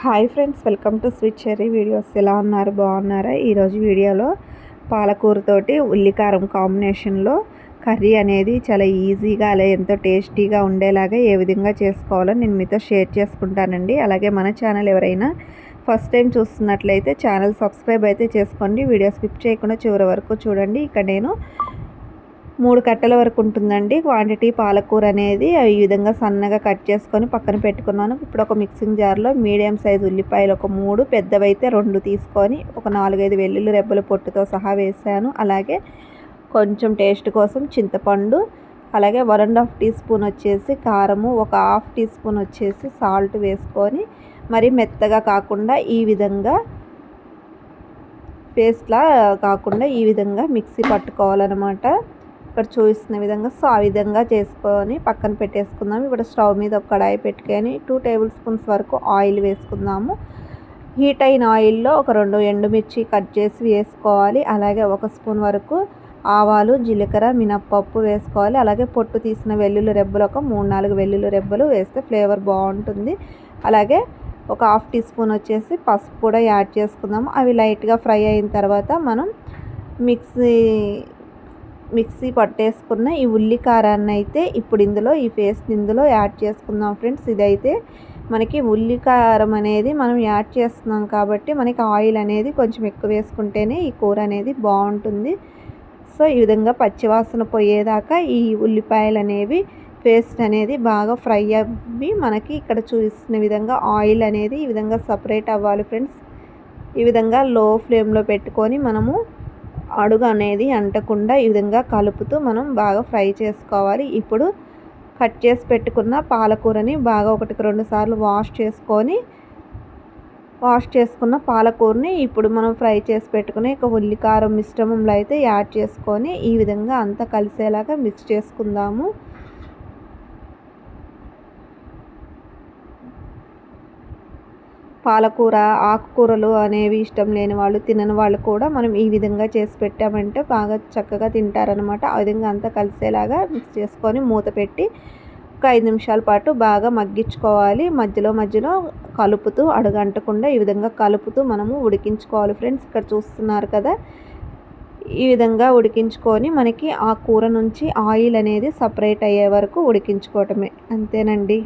Hi friends welcome to sweet cherry videos. ఎలా ఉన్నారు? బాగున్నారా? ఈరోజు వీడియోలో పాలకూరతోటి ఉల్లికారం కాంబినేషన్లో కర్రీ అనేది చాలా ఈజీగా అలా ఎంతో టేస్టీగా ఉండేలాగా ఏ విధంగా చేసుకోవాలో నేను మీతో షేర్ చేసుకుంటానండి. అలాగే మన ఛానల్ ఎవరైనా ఫస్ట్ టైం చూస్తున్నట్లయితే ఛానల్ సబ్స్క్రైబ్ అయితే చేసుకోండి. వీడియో స్కిప్ చేయకుండా చివరి వరకు చూడండి. ఇక్కడ నేను మూడు కట్టల వరకు ఉంటుందండి. క్వాంటిటీ పాలకూర అనేది ఈ విధంగా సన్నగా కట్ చేసుకొని పక్కన పెట్టుకున్నాను. ఇప్పుడు ఒక మిక్సింగ్ జార్లో మీడియం సైజు ఉల్లిపాయలు ఒక మూడు పెద్దవైతే రెండు తీసుకొని ఒక నాలుగైదు వెల్లుల్లి రెబ్బల పొట్టుతో సహా వేసాను. అలాగే కొంచెం టేస్ట్ కోసం చింతపండు అలాగే one and half teaspoon వచ్చేసి కారము ఒక హాఫ్ టీ స్పూన్ వచ్చేసి సాల్ట్ వేసుకొని మరి మెత్తగా కాకుండా ఈ విధంగా పేస్ట్లా కాకుండా ఈ విధంగా మిక్సీ పట్టుకోవాలన్నమాట. ఇక్కడ చూపిస్తున్న విధంగా సో ఆ విధంగా చేసుకొని పక్కన పెట్టేసుకుందాం. ఇప్పుడు స్టవ్ మీద ఒక కడాయి పెట్టుకొని టూ టేబుల్ స్పూన్స్ వరకు ఆయిల్ వేసుకుందాము. హీట్ అయిన ఆయిల్లో ఒక రెండు ఎండుమిర్చి కట్ చేసి వేసుకోవాలి. అలాగే ఒక స్పూన్ వరకు ఆవాలు జీలకర్ర మినప్పప్పు వేసుకోవాలి. అలాగే పొట్టు తీసిన వెల్లుల్లి రెబ్బలు ఒక మూడు నాలుగు వెల్లుల్లి రెబ్బలు వేస్తే ఫ్లేవర్ బాగుంటుంది. అలాగే ఒక హాఫ్ టీ స్పూన్ వచ్చేసి పసుపు కూడా యాడ్ చేసుకుందాము. అవి లైట్గా ఫ్రై అయిన తర్వాత మనం మిక్సీ మిక్సీ పట్టేసుకున్న ఈ ఉల్లి కారాన్ని అయితే ఇప్పుడు ఇందులో ఈ పేస్ట్ ఇందులో యాడ్ చేసుకుందాం ఫ్రెండ్స్. ఇదైతే మనకి ఉల్లి కారం అనేది మనం యాడ్ చేస్తున్నాం కాబట్టి మనకి ఆయిల్ అనేది కొంచెం ఎక్కువ వేసుకుంటేనే ఈ కూర అనేది బాగుంటుంది. సో ఈ విధంగా పచ్చివాసన పోయేదాకా ఈ ఉల్లిపాయలు అనేవి పేస్ట్ అనేది బాగా ఫ్రై అవ్వి మనకి ఇక్కడ చూసిన విధంగా ఆయిల్ అనేది ఈ విధంగా సపరేట్ అవ్వాలి ఫ్రెండ్స్. ఈ విధంగా లో ఫ్లేమ్లో పెట్టుకొని మనము అడుగు అనేది అంటకుండా ఈ విధంగా కలుపుతూ మనం బాగా ఫ్రై చేసుకోవాలి. ఇప్పుడు కట్ చేసి పెట్టుకున్న పాలకూరని బాగా ఒకటికి రెండు సార్లు వాష్ చేసుకొని వాష్ చేసుకున్న పాలకూరని ఇప్పుడు మనం ఫ్రై చేసి పెట్టుకుని ఒక ఉల్లికారం మిశ్రమంలో అయితే యాడ్ చేసుకొని ఈ విధంగా అంతా కలిసేలాగా మిక్స్ చేసుకుందాము. పాలకూర ఆకుకూరలు అనేవి ఇష్టం లేని వాళ్ళు తినని వాళ్ళు కూడా మనం ఈ విధంగా చేసి పెట్టామంటే బాగా చక్కగా తింటారనమాట ఆ విధంగా అంతా కలిసేలాగా మిక్స్ చేసుకొని మూత పెట్టి ఒక ఐదు నిమిషాల పాటు బాగా మగ్గించుకోవాలి. మధ్యలో మధ్యలో కలుపుతూ అడుగంటకుండా ఈ విధంగా కలుపుతూ మనము ఉడికించుకోవాలి. ఫ్రెండ్స్ ఇక్కడ చూస్తున్నారు కదా? ఈ విధంగా ఉడికించుకొని మనకి ఆ కూర నుంచి ఆయిల్ అనేది సపరేట్ అయ్యే వరకు ఉడికించుకోవటమే. అంతేనండి.